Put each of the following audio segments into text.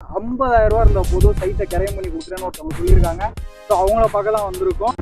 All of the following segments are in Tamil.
ஐம்பதாயிரம் ரூபா இருந்த போதும் சைட்டை கரையம் பண்ணி கொடுக்குறேன்னு ஒருத்தவங்க சொல்லியிருக்காங்க. ஸோ அவங்கள பார்க்க தான் வந்திருக்கோம்.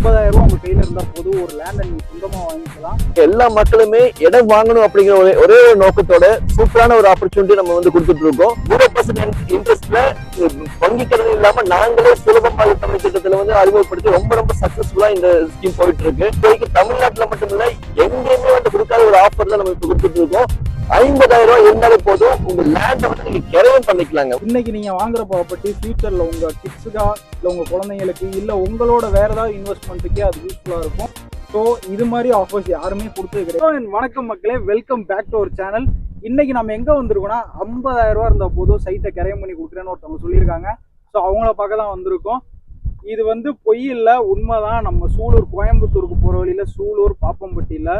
ஐம்பதாயிரம் ரூபா உங்க கையில இருந்தா போதும். ஒரு லேண்டை நீங்க சொந்தமா வாங்கிக்கலாம். எல்லா மக்களுமே இடம் வாங்கணும் அப்படிங்கிற ஒரே ஒரே ஒரு நோக்கத்தோட சூப்பரான ஒரு ஆப்பர்ச்சுனிட்டி நம்ம வந்து கொடுத்துட்டு இருக்கோம். ஜீரோ பர்சன்ட் இன்ட்ரெஸ்ட்ல வங்கிக்கிறது இல்லாம நாங்களே சுலபமாக தமிழ் திட்டத்துல வந்து அறிமுகப்படுத்தி ரொம்ப ரொம்ப சக்சஸ்ஃபுல்லா இந்த ஸ்கீம் போயிட்டு இருக்கு. இப்போதைக்கு தமிழ்நாட்டுல மட்டும் இல்ல எங்கேயுமே வந்து கொடுக்காத ஒரு ஆஃபர் தான் நம்ம இப்ப கொடுத்துட்டு இருக்கோம். ஐம்பதாயிரம் ரூபாய் இருந்தாலே போதும். உங்க லேண்டை வந்து நீங்க கிரையம் பண்ணிக்கலாங்க. இன்னைக்கு நீங்க வாங்குற ப்ராப்பர்ட்டி ஃபியூச்சர்ல உங்க கிட்ஸுக்கா இல்ல உங்க குழந்தைங்களுக்கு இல்ல உங்களோட வேற ஏதாவது இன்வெஸ்ட்மெண்ட்டுக்கே அது யூஸ்ஃபுல்லா இருக்கும். ஸோ இது மாதிரி ஆஃபர்ஸ் யாருமே கொடுத்தது கிடையாது. வணக்கம் மக்களே welcome back to our channel இன்னைக்கு நம்ம எங்க வந்திருக்கோம்னா ஐம்பதாயிரம் ரூபா இருந்த போதும் சைட்டை கிரையம் பண்ணி கொடுக்குறேன்னு ஒருத்தவங்க சொல்லியிருக்காங்க. ஸோ அவங்கள பார்க்க தான் வந்திருக்கோம். இது வந்து பொய் இல்லை உண்மைதான். நம்ம சூலூர் கோயம்புத்தூருக்கு போகிற வழியில் சூலூர் பாப்பம்பட்டியில்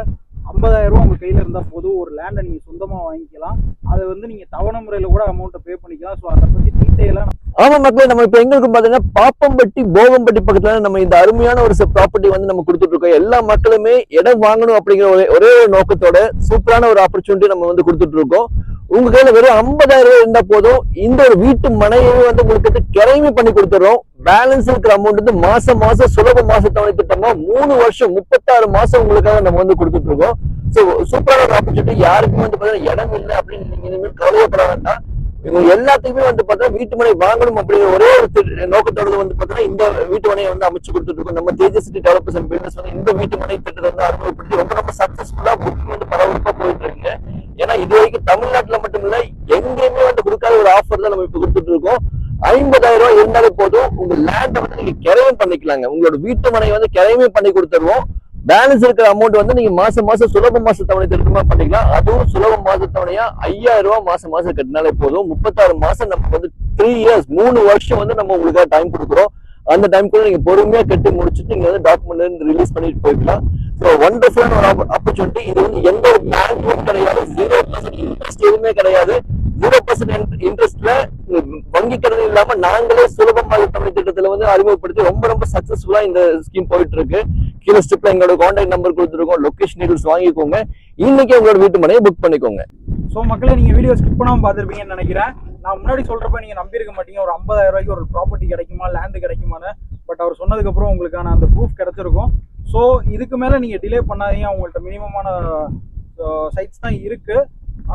ஐம்பதாயிரம் ரூபா உங்க கையில இருந்தா போதும். ஒரு லேண்டை நீங்க சொந்தமா வாங்கிக்கலாம். அதை வந்து நீங்க தவணை முறையில கூட அமௌண்ட்டை பே பண்ணிக்கலாம். ஸோ அதை பத்தி டீட்டெயிலாக ஆமா மக்களே நம்ம இப்ப எங்களுக்கு பாத்தீங்கன்னா பாப்பம்பட்டி போகம்பட்டி பக்கத்துல நம்ம இந்த அருமையான ஒரு ப்ராப்பர்ட்டி வந்து நம்ம கொடுத்துட்டு இருக்கோம். எல்லா மக்களுமே இடம் வாங்கணும் அப்படிங்கிற ஒரே ஒரு நோக்கத்தோட சூப்பரான ஒரு ஆப்பர்ச்சுனிட்டி நம்ம வந்து கொடுத்துட்டு இருக்கோம். உங்க கையில வெறும் 50000 ரூபாய் இருந்தா போதும். இந்த ஒரு வீட்டு மனையவே வந்து உங்களுக்கு வந்து கிரைமி பண்ணி கொடுத்துறோம். பேலன்ஸ் இருக்கிற அமௌண்ட் வந்து மாசம் மாசம் சுலப மாச தவணை திட்டமா மூணு வருஷம் முப்பத்தாறு மாசம் உங்களுக்காக நம்ம வந்து கொடுத்துட்டு இருக்கோம். ஸோ சூப்பரான ஒரு ஆப்பர்ச்சுனிட்டி யாருக்குமே வந்து பாத்தீங்கன்னா இடம் இல்லை அப்படின்னு நீங்க இனிமேல் கவலையப்பட வேண்டாம். இவங்க எல்லாத்துக்குமே வந்து பார்த்தீங்கன்னா வீட்டு மனை வாங்கணும் அப்படிங்கிற ஒரே ஒரு தி- நோக்கத்தோட வந்து பாத்தீங்கன்னா இந்த வீட்டு மனையை வந்து அமைச்சு கொடுத்துட்டு இருக்கோம். நம்ம Tejas City Developers and Builders வந்து இந்த வீட்டு மனை திட்டத்தை வந்து அறிமுகப்படுத்தி ரொம்ப ரொம்ப சக்சஸ்ஃபுல்லா புக்கிங் வந்து பரபரப்பா போயிட்டு இருக்குங்க ஏன்னா இது வரைக்கும் தமிழ்நாட்டுல மட்டும் இல்ல எங்கேயுமே வந்து கொடுக்காத ஒரு ஆஃபர் தான் நம்ம இப்ப கொடுத்துட்டு இருக்கோம் ஐம்பதாயிரம் ரூபாய் இருந்தாலே போதும் உங்க லேண்டை வந்து பண்ணிக்கலாங்க. உங்களோட வீட்டு மனையை வந்து கிரையமே பண்ணி கொடுத்துருவோம். பேலன்ஸ் இருக்கிற அமௌண்ட் வந்து நீங்க மாசம் மாசம் சுலப மாச தவணை திருத்தமா பண்ணிக்கலாம். அதுவும் சுலப மாச தவணையா ஐயாயிரம் ரூபாய் மாசம் மாசம் கட்டினாலே போதும். முப்பத்தாறு மாசம் நமக்கு வந்து த்ரீ இயர்ஸ் மூணு வருஷம் வந்து நம்ம உங்களுக்காக டைம் கொடுக்குறோம். அந்த டைம்குள்ள நீங்க பொறுமையா கட்டி முடிச்சுட்டு நீங்க வந்து டாக்குமெண்ட் ரிலீஸ் பண்ணிட்டு போய்க்கலாம் ஸோ ஒண்டர்ஃபுல்லான ஒரு ஆப்பர்ச்சுனிட்டி இது வந்து எந்த ஒரு பேங்க்கும் கிடையாது. ஜீரோ பர்சன்ட் இன்ட்ரெஸ்ட் எதுவுமே கிடையாது. ஜீரோ பர்சன்ட் இன்ட்ரெஸ்ட்ல வங்கி கடன் இல்லாம நாங்களே சுலபமாக தமிழ் திட்டத்துல வந்து அறிமுகப்படுத்தி ரொம்ப ரொம்ப சக்சஸ்ஃபுல்லா இந்த ஸ்கீம் போயிட்டு இருக்கு கீழே ஸ்டிப்ல எங்களோட கான்டாக்ட் நம்பர் கொடுத்துருக்கோம். லொகேஷன் டீடைல்ஸ் வாங்கிக்கோங்க. இன்னைக்கு உங்களோட வீட்டு மனையை புக் பண்ணிக்கோங்க. ஸோ மக்களே நீங்கள் வீடியோ ஸ்கிப் பண்ணாமல் பார்த்துருப்பீங்கன்னு நினைக்கிறேன். நான் முன்னாடி சொல்கிறப்ப நீங்கள் நம்பியிருக்க மாட்டீங்க. ஒரு 50000 ரூபாய்க்கு ஒரு ப்ராப்பர்ட்டி கிடைக்குமா? லேண்டு கிடைக்குமான்னு. பட் அவர் சொன்னதுக்கப்புறம் உங்களுக்கான அந்த ப்ரூஃப் கிடைச்சிருக்கும். ஸோ இதுக்கு மேலே நீங்கள் டிலே பண்ணாதீங்க. அவங்கள்ட்ட மினிமமான சைட்ஸ் தான் இருக்குது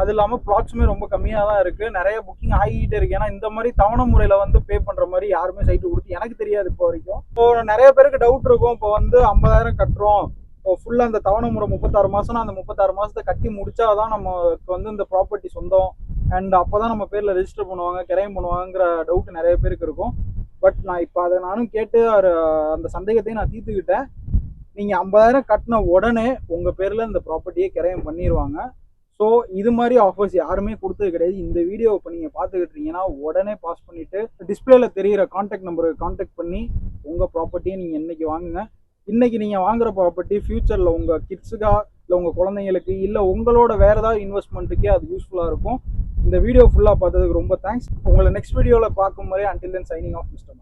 அது இல்லாமல் ப்ளாட்ஸுமே ரொம்ப கம்மியாக தான் இருக்குது நிறைய புக்கிங் ஆகிக்கிட்டே இருக்கு. ஏன்னா இந்த மாதிரி தவணை முறையில் வந்து பே பண்ணுற மாதிரி யாருமே சைட்டு கொடுத்து எனக்கு தெரியாது இப்போ வரைக்கும். இப்போ நிறைய பேருக்கு டவுட் இருக்கும். இப்போ வந்து ஐம்பதாயிரம் கட்டுறோம். இப்போ ஃபுல்லாக அந்த தவணை முறை முப்பத்தாறு மாதம்னா அந்த முப்பத்தாறு மாதத்தை கட்டி முடிச்சா தான் நமக்கு வந்து இந்த ப்ராப்பர்ட்டி சொந்தம். அண்ட் அப்போ தான் நம்ம பேரில் ரெஜிஸ்டர் பண்ணுவாங்க கிரைம் பண்ணுவாங்கிற டவுட் நிறைய பேருக்கு இருக்கும். பட் நான் இப்போ அதை நானும் கேட்டு அந்த சந்தேகத்தையும் நான் தீர்த்துக்கிட்டேன். நீங்கள் ஐம்பதாயிரம் கட்டின உடனே உங்கள் பேரில் இந்த ப்ராப்பர்ட்டியை கிரையம் பண்ணிடுவாங்க ஸோ இது மாதிரி ஆஃபர்ஸ் யாருமே கொடுத்தது கிடையாது. இந்த வீடியோ இப்போ நீங்கள் பார்த்துக்கிட்டு இருக்கீங்கன்னா உடனே பாஸ் பண்ணிவிட்டு டிஸ்பிளேல தெரிகிற காண்டாக்ட் நம்பருக்கு காண்டாக்ட் பண்ணி உங்கள் ப்ராப்பர்ட்டியை நீங்கள் இன்றைக்கி வாங்குங்க. இன்றைக்கி நீங்கள் வாங்குற ப்ராப்பர்ட்டி ஃப்யூச்சரில் உங்கள் கிட்ஸுக்காக இல்லை உங்கள் குழந்தைங்களுக்கு இல்லை உங்களோட வேறு ஏதாவது இன்வெஸ்ட்மெண்ட்டுக்கே அது யூஸ்ஃபுல்லாக இருக்கும். இந்த வீடியோ ஃபுல்லாக பார்த்ததுக்கு ரொம்ப தேங்க்ஸ் உங்களை நெக்ஸ்ட் வீடியோவில் பார்க்கும் முறை until then signing off mister